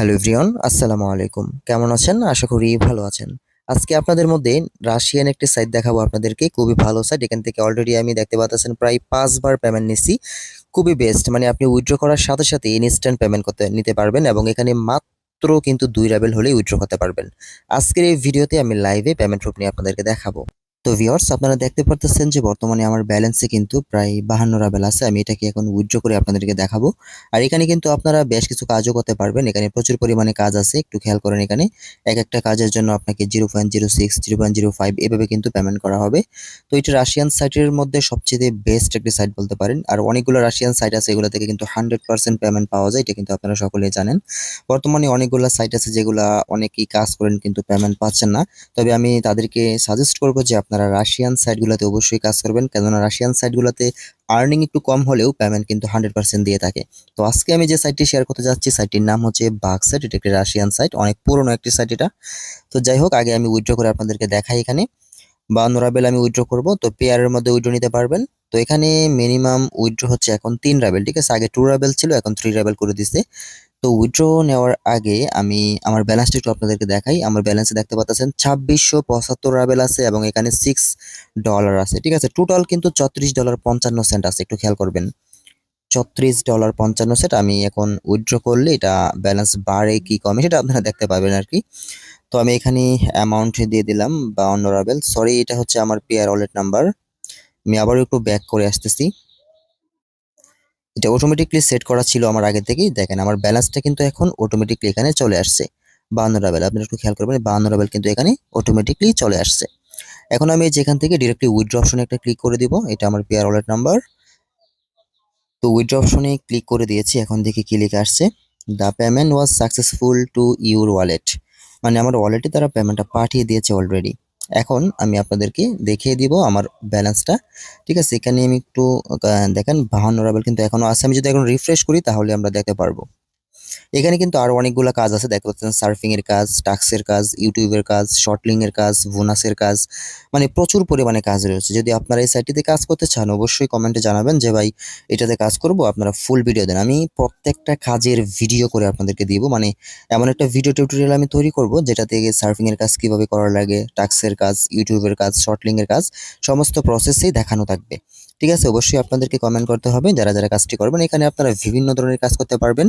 Hello everyone, আসসালামু আলাইকুম। কেমন আছেন? আশা করি ভালো আছেন। আজকে আপনাদের মধ্যে রাশিয়ান একটি সাইট দেখাবো আপনাদেরকে। খুবই ভালো সাইট এখান থেকে অলরেডি আমি দেখতে পাচ্ছেন প্রায় পাঁচবার পেমেন্ট নিছি। খুবই বেস্ট মানে আপনি উইথড্র করার সাথে সাথে ইনস্ট্যান্ট পেমেন্ট করতে, নিতে পারবেন এবং এখানে মাত্র কিন্তু দুই রাবেল হলেই উইথড্র করতে পারবেন। আজকের এই ভিডিওতে আমি লাইভে পেমেন্ট প্রুফ নিয়ে আপনাদেরকে দেখাবো। তো ভিওর্স আপনারা দেখতে পারতেছেন যে বর্তমানে আমার ব্যালেন্সে কিন্তু প্রায় বাহান্ন রাবেল আছে। আমি এটাকে এখন উইথড্র করে আপনাদেরকে দেখাবো। আর এখানে কিন্তু আপনারা বেশ কিছু কাজও করতে পারবেন। এখানে প্রচুর পরিমাণে কাজ আছে। একটু খেয়াল করেন এখানে। এক একটা কাজের জন্য আপনাকে zero point zero six zero point zero five এভাবে কিন্তু পেমেন্ট করা হবে। তো এটা রাশিয়ান সাইটের মধ্যে সবচেয়ে বেস্ট একটি সাইট বলতে পারেন। আর অনেকগুলো রাশিয়ান সাইট আছে, এগুলো থেকে কিন্তু হান্ড্রেড পার্সেন্ট পেমেন্ট পাওয়া যায়। এটা কিন্তু আপনারা সকলেই জানেন। বর্তমানে অনেকগুলো সাইট আছে যেগুলা অনেকেই কাজ করেন কিন্তু পেমেন্ট পাচ্ছেন না। তবে আমি তাদেরকে সাজেস্ট করব যে আপনারা রাশিয়ান সাইটগুলোতে অবশ্যই কাজ করবেন। কেননা রাশিয়ান সাইটগুলোতে আর্নিং একটু কম হলেও পেমেন্ট কিন্তু হান্ড্রেড পার্সেন্ট দিয়ে থাকে। তো আজকে আমি যে সাইটটি শেয়ার করতে যাচ্ছি সাইটটির নাম হচ্ছে বাগ সাইট এটা একটি রাশিয়ান সাইট অনেক পুরনো একটি সাইট এটা। তো যাই হোক, আগে আমি উইথড্র করে আপনাদেরকে দেখাই এখানে। বা রাবেল আমি উইথড্র করব, তো পেয়ারের মধ্যে উইথড্র নিতে পারবেন। তো এখানে মিনিমাম উইথড্র হচ্ছে এখন তিন রাবেল ঠিক আছে? আগে টু রাবেল ছিল, এখন থ্রি রাবেল করে দিছে। তো উইথড্র নেওয়ার আগে আমি আমার ব্যালেন্সটা একটু আপনাদেরকে দেখাই। আমার ব্যালেন্সে দেখতে পাচ্ছেন ছাব্বিশশো পঁচাত্তর রাবেল আছে এবং এখানে সিক্স ডলার আছে, ঠিক আছে? টোটাল কিন্তু চত্রিশ ডলার পঞ্চান্ন সেন্ট আছে, একটু খেয়াল করবেন। ছত্রিশ ডলার পঞ্চান্ন সেন্ট আমি এখন উইথড্র করলে এটা ব্যালেন্স বাড়ে কি কমে সেটা আপনারা দেখতে পাবেন আর কি। তো আমি এখানে অ্যামাউন্ট দিয়ে দিলাম বা অন্যরাবেল সরি এটা হচ্ছে আমার পেয়ার ওয়ালেট নাম্বার আমি আবারও একটু ব্যাক করে আসতেছি। এটা অটোমেটিকলি সেট করা ছিল আমার আগে থেকেই। দেখেন, আমার ব্যালেন্সটা কিন্তু এখন অটোমেটিকলি এখানে চলে আসছে। বান্ন রাবেল আপনি একটু খেয়াল করবেন বান্ন রাবেল কিন্তু এখানে অটোমেটিকলি চলে আসছে। এখন আমি যেখান থেকে ডিরেক্টলি উইথড্র অপশনে একটা ক্লিক করে দিব। এটা আমার পেয়ার ওয়ালেট নাম্বার তো উইথড্র অপশনে ক্লিক করে দিয়েছি। এখন দেখি কি লিখে আসছে। The payment was successful to your wallet মানে আমার ওয়ালেটে তারা পেমেন্টটা পাঠিয়ে দিয়েছে অলরেডি এখন আমি আপনাদেরকে দেখিয়ে দিব আমার ব্যালেন্সটা ঠিক আছে? এখানে আমি একটু দেখেন, বাহান্ন রাবেল কিন্তু এখনও আছে। আমি যদি এখন রিফ্রেশ করি, তাহলে আমরা দেখতে পারব। এখানে কিন্তু আরও অনেকগুলো কাজ আছে। দেখতে পাচ্ছেন সার্ফিংয়ের কাজ টাক্সের কাজ ইউটিউবের কাজ শর্টলিংয়ের কাজ বোনাসের কাজ মানে প্রচুর পরিমাণে কাজ রয়েছে। যদি আপনারা এই সাইটটিতে কাজ করতে চান, অবশ্যই কমেন্টে জানাবেন যে, ভাই, এটাতে কাজ করব, আপনারা ফুল ভিডিও দেন। আমি প্রত্যেকটা কাজের ভিডিও করে আপনাদেরকে দিব। মানে এমন একটা ভিডিও টিউটোরিয়াল আমি তৈরি করব যেটাতে সার্ফিং সার্ফিংয়ের কাজ কীভাবে করা লাগে টাক্সের কাজ ইউটিউবের কাজ শর্টলিংয়ের কাজ, সমস্ত প্রসেসেই দেখানো থাকবে। ঠিক আছে? অবশ্যই আপনাদেরকে কমেন্ট করতে হবে। যারা যারা কাজটি করবেন, এখানে আপনারা বিভিন্ন ধরনের কাজ করতে পারবেন।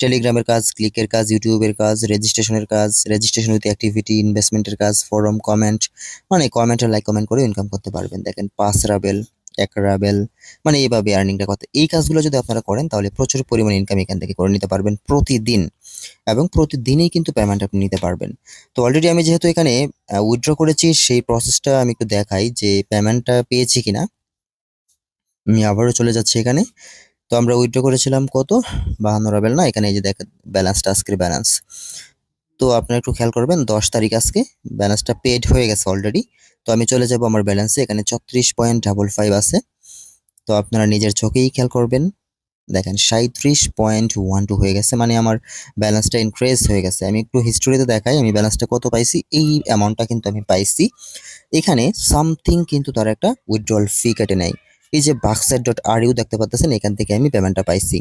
টেলিগ্রামের কাজ ক্লিকের কাজ ইউটিউবের কাজ রেজিস্ট্রেশনের কাজ রেজিস্ট্রেশন উইথ অ্যাক্টিভিটি ইনভেস্টমেন্টের কাজ ফোরাম কমেন্ট মানে কমেন্ট আর লাইক কমেন্ট করে ইনকাম করতে পারবেন। দেখেন, পাঁচ রাবেল, এক রাবেল মানে এইভাবে আর্নিংটা করতে। এই কাজগুলো যদি আপনারা করেন, তাহলে প্রচুর পরিমাণে ইনকাম এখান থেকে করে নিতে পারবেন প্রতিদিন। এবং প্রতিদিনই কিন্তু পেমেন্ট আপনি নিতে পারবেন। তো অলরেডি আমি যেহেতু এখানে উইথড্র করেছি, সেই প্রসেসটা আমি একটু দেখাই যে পেমেন্টটা পেয়েছি কিনা। আমি আবারও চলে যাচ্ছি এখানে। তো আমরা উইথড্র করেছিলাম কত? বাহান্ন রাবেল না? এখানে এই যে দেখেন ব্যালেন্সটা আজকের ব্যালেন্স তো আপনারা একটু খেয়াল করবেন, দশ তারিখ আজকে ব্যালেন্সটা পেড হয়ে গেছে অলরেডি তো আমি চলে যাব আমার ব্যালেন্সে এখানে ছত্রিশ পয়েন্ট ডাবল ফাইভ আছে। তো আপনারা নিজের চোখেই খেয়াল করবেন। দেখেন সাঁত্রিশ পয়েন্ট ওয়ান টু হয়ে গেছে মানে আমার ব্যালেন্সটা ইনক্রিজ হয়ে গেছে। আমি একটু হিস্টোরিতে দেখাই, আমি ব্যালেন্সটা কত পাইছি? এই অ্যামাউন্টটা কিন্তু আমি পাইছি। এখানে সামথিং কিন্তু তার একটা উইথড্রল ফি কেটে নেয়। এই যে বাক্সের ডট আর ইউ দেখতে পাচ্ছেন এখান থেকে আমি পেমেন্টটা পাইছি।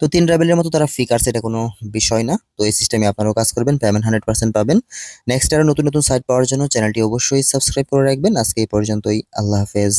তো তিন রাবেলের মতো তারা ফি কাটছে এটা কোনো বিষয় না। তো এই সিস্টেমে আপনারাও কাজ করবেন পেমেন্ট হান্ড্রেড পার্সেন্ট পাবেন। নেক্সট আরও নতুন নতুন সাইট পাওয়ার জন্য চ্যানেলটি অবশ্যই সাবস্ক্রাইব করে রাখবেন। আজকে এই পর্যন্তই, আল্লাহ হাফেজ।